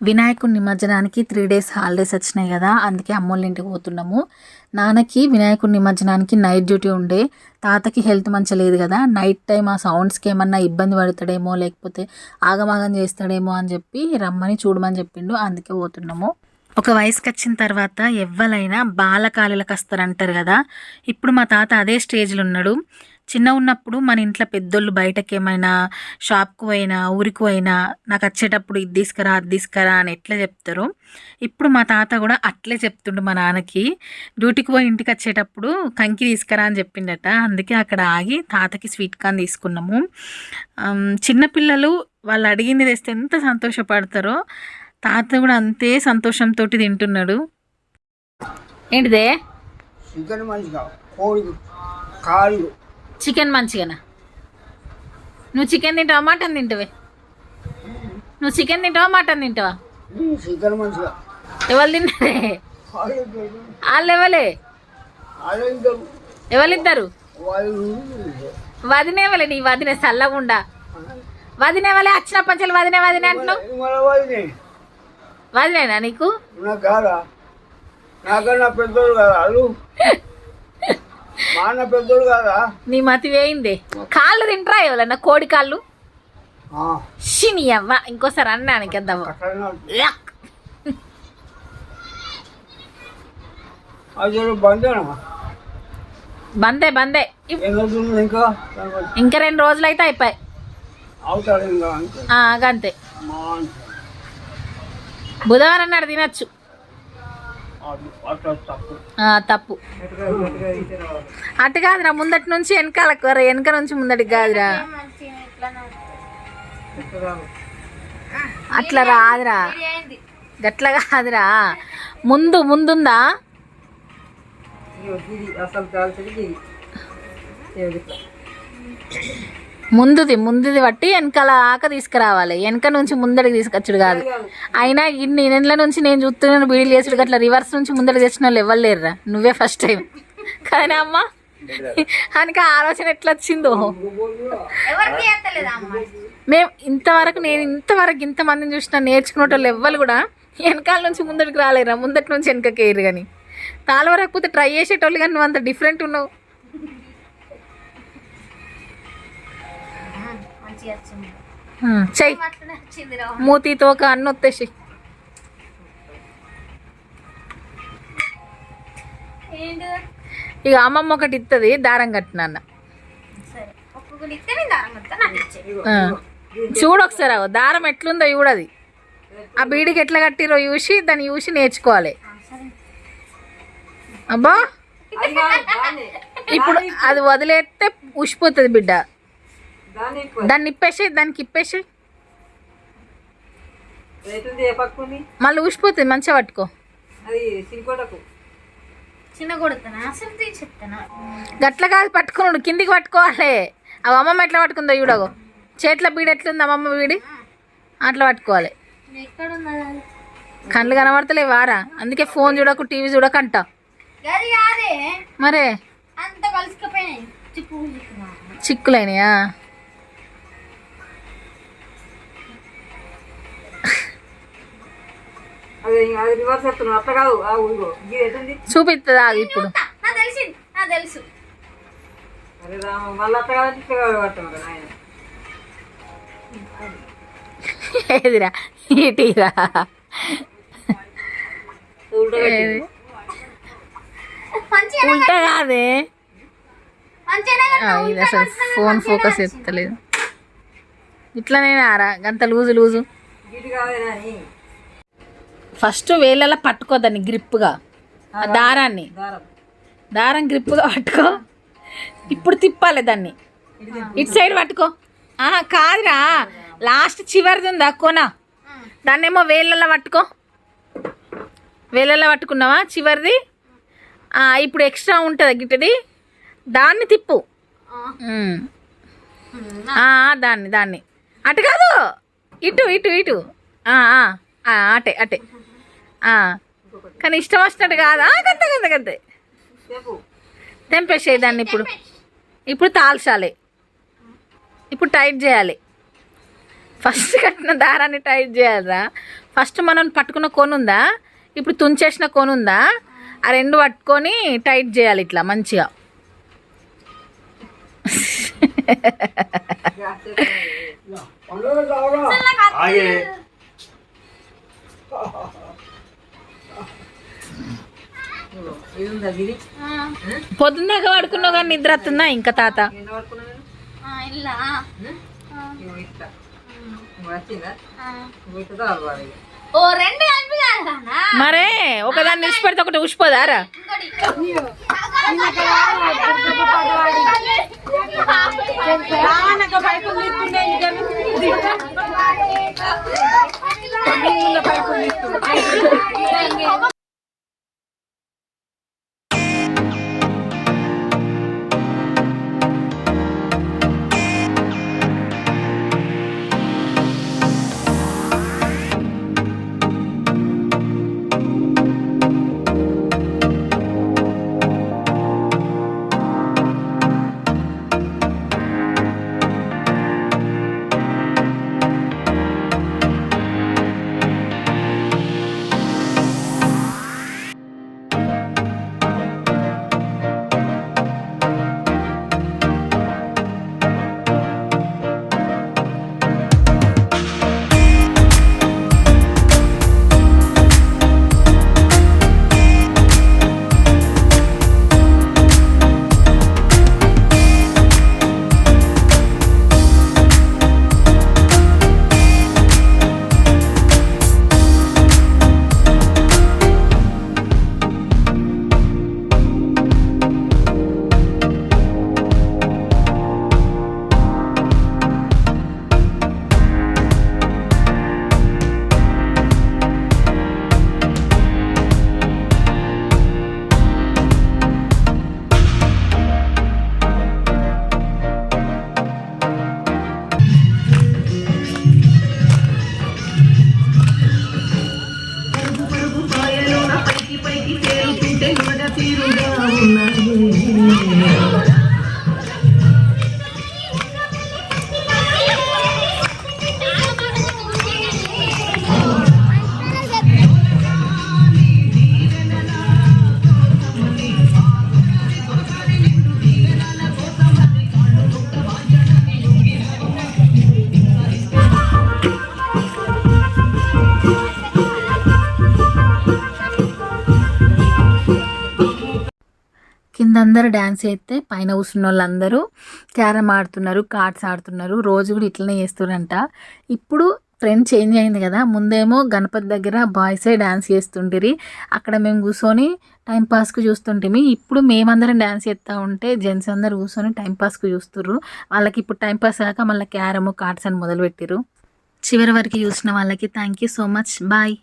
వినాయకుడి నిమజ్జనానికి three days holidays వచ్చినాయి కదా అందుకే అమ్మోళ్ళ ఇంటికి పోతున్నాము. నాన్నకి వినాయకుడి నిమజ్జనానికి నైట్ డ్యూటీ ఉండే. తాతకి హెల్త్ మంచిగా లేదు కదా నైట్ టైం ఆ సౌండ్స్కి ఏమన్నా ఇబ్బంది పడతాడేమో లేకపోతే ఆగమాగం చేస్తాడేమో అని చెప్పి రమ్మని చూడమని చెప్పిండు అందుకే పోతున్నాము. ఒక వయసుకి వచ్చిన తర్వాత ఎవ్వలైనా బాలకాలులకు వస్తారంటారు కదా ఇప్పుడు మా తాత అదే స్టేజ్లో ఉన్నాడు. చిన్న ఉన్నప్పుడు మన ఇంట్లో పెద్దోళ్ళు బయటకి ఏమైనా షాప్కు పోయినా ఊరికి పోయినా నాకు వచ్చేటప్పుడు ఇది తీసుకురా అది తీసుకురా అని ఎట్లా చెప్తారు ఇప్పుడు మా తాత కూడా అట్లే చెప్తుండు మా నాన్నకి. డ్యూటీకి పోయి ఇంటికి వచ్చేటప్పుడు కంకి తీసుకురా అని చెప్పిండట. అందుకే అక్కడ ఆగి తాతకి స్వీట్ కార్న్ తీసుకున్నాము. చిన్నపిల్లలు వాళ్ళు అడిగింది తెస్తే ఎంత సంతోషపడతారో తాత కూడా అంతే సంతోషంతో తింటున్నాడు. ఏంటిదే? చికెన్ మంచిగా కోడి కాళ్ళు చికెన్ మంచిగానా? నువ్వు చికెన్ తింటావా మటన్ తింటావే? నువ్వు చికెన్ తింటావా మటన్ తింటావా? చికెన్ మంచిగా. ఎవరు తిన్నారే వాళ్ళు ఎవలే? ఎవరిద్దరు వదినేవలే నీ వదినే చల్లగుండా వదినేవలే వచ్చిన పంచలు వదినే వదినే అంటున్నావు? వదినేనా నీకు? నాకన్నా పెద్దోడు కాదా? మా అన్న పెద్దోడు కాదా? నీ మతి వేయిందే. కాళ్ళు తింటరా ఎవరన్నా? కోడి కాళ్ళు? షిని అవ్వ. ఇంకోసారి అన్నానికి వద్దాము అట్లనే ఉంటుంది. అది చూడు బందేనా? బందే బందే. ఇంకా? రెండు రోజులు అయితే ఇంకా అంతే. బుధవారం నాడు తినచ్చు. తప్పు. అటు కాదురా ముందటి నుంచి వెనకాల వెనక నుంచి ముందటికి కాదురా. అట్లా రాదురా. గట్లా కాదురా. ముందు ముందుందా? ముందుది ముందుది బట్టి వెనకాల ఆక తీసుకురావాలి. వెనక నుంచి ముందడికి తీసుకొచ్చుడు కాదు. అయినా ఇన్ని నెలల నుంచి నేను చూస్తున్నాను బీడీలు చేసుడు అట్లా రివర్స్ నుంచి ముందడికి తెచ్చిన వాళ్ళు ఎవరు లేరురా. నువ్వే ఫస్ట్ టైం కానీ అమ్మ ఆ ఆలోచన ఎట్లా వచ్చిందో? మేము ఇంతవరకు నేను ఇంతవరకు ఇంతమందిని చూసిన నేర్చుకునే వాళ్ళు ఎవ్వరు కూడా వెనకాల నుంచి ముందడికి రాలేరా ముందటి నుంచి వెనకకి వేయరు కానీ తాళ రాకపోతే ట్రై చేసేటోళ్ళు కానీ నువ్వు అంత డిఫరెంట్ ఉన్నావు. చెయ్యి మూతి తోక అన్ని వచ్చేసి ఇక అమ్మమ్మ ఒకటి ఇస్తుంది దారం కట్టిన. చూడు ఒకసారి దారం ఎట్లుందో చూడది ఆ బీడికి ఎట్లా కట్టిరో చూసి దాన్ని చూసి నేర్చుకోవాలి. అబ్బా! ఇప్పుడు అది వదిలేస్తే ఉసిపోతుంది బిడ్డ. దాన్ని ఇప్పేసి దానికి ఇప్పేసి. మళ్ళీ ఉసిపోతుంది మంచిగా పట్టుకో. అది సింకోటకు. చిన్న కొడుతున్నా అసలు చెప్తానా? గట్ల కాదు పట్టుకున్నాడు కిందికి పట్టుకోవాలి. అవి అమ్మమ్మ ఎట్లా పట్టుకుందో చూడగో చేతిలో బీడి ఎట్లుంది అమ్మమ్మ బీడి? అట్లా పట్టుకోవాలి. కళ్ళు కనబడతలే వారా? అందుకే ఫోన్ చూడకు టీవీ చూడకంట. మరే? చిక్కులైనయా? ఇట్లా కాదు పట్టమరు ఆయన. ఏదిరా? ఈటీరా ఉల్టా కాదే? ఇది అసలు ఫోన్ ఫోకస్ ఎత్తలేదు ఇట్లనే ఆరా? గంత లూజు లూజు. ఫస్ట్ వేళ్ళలా పట్టుకో దాన్ని గ్రిప్గా. ఆ దారాన్ని. దారం. గ్రిప్గా పట్టుకో. ఇప్పుడు తిప్పాలి దాన్ని. ఇటు సైడ్ పట్టుకో. కాదురా. లాస్ట్ చివరిది ఉందా? కోన. దాన్ని ఏమో వేళ్ళల్లో పట్టుకో. వేళ్ళల్లో పట్టుకున్నావా చివరిది? ఇప్పుడు ఎక్స్ట్రా ఉంటుంది గిట్టది. దాన్ని తిప్పు. దాన్ని దాన్ని. అటు కాదు. ఇటు ఇటు ఇటు. అటే అటే. కానీ ఇష్టం వచ్చినట్టు కాదా. గంత గంత గంతే. చెప్పు తెంపేసేయి దాన్ని ఇప్పుడు. ఇప్పుడు తాల్చాలి. ఇప్పుడు టైట్ చేయాలి. ఫస్ట్ కట్టిన దారాన్ని టైట్ చేయాలరా. ఫస్ట్ మనం పట్టుకున్న కోనుందా ఇప్పుడు తుంచేసిన కోనుందా ఆ రెండు పట్టుకొని టైట్ చేయాలి ఇట్లా మంచిగా పండుగ కావరా ఆగే ఇది ఉందా గిరి పొద్దున్నాక పడుకున్నావు కానీ నిద్ర వస్తుందా? ఇంకా తాత? ఎంత పడుకున్నా నేను ఇలా ఇగో ఇట్లా అందరు డ్యాన్స్ చేస్తే పైన కూర్చున్న వాళ్ళందరూ క్యారమ్ ఆడుతున్నారు కార్డ్స్ ఆడుతున్నారు. రోజు కూడా ఇట్లనే చేస్తున్నారంట ఇప్పుడు ట్రెండ్ చేంజ్ అయింది కదా. ముందేమో గణపతి దగ్గర బాయ్సే డ్యాన్స్ చేస్తుంటిరి. అక్కడ మేము కూర్చొని టైంపాస్కు చూస్తుంటిమి. ఇప్పుడు మేమందరం డ్యాన్స్ చేస్తూ ఉంటే జెంట్స్ అందరు కూర్చొని టైంపాస్కు చూస్తుర్రు. వాళ్ళకి ఇప్పుడు టైంపాస్ కాక మళ్ళీ క్యారమ్ కార్డ్స్ అని మొదలుపెట్టిరు చివరి వరకు చూసిన వాళ్ళకి thank you so much. Bye.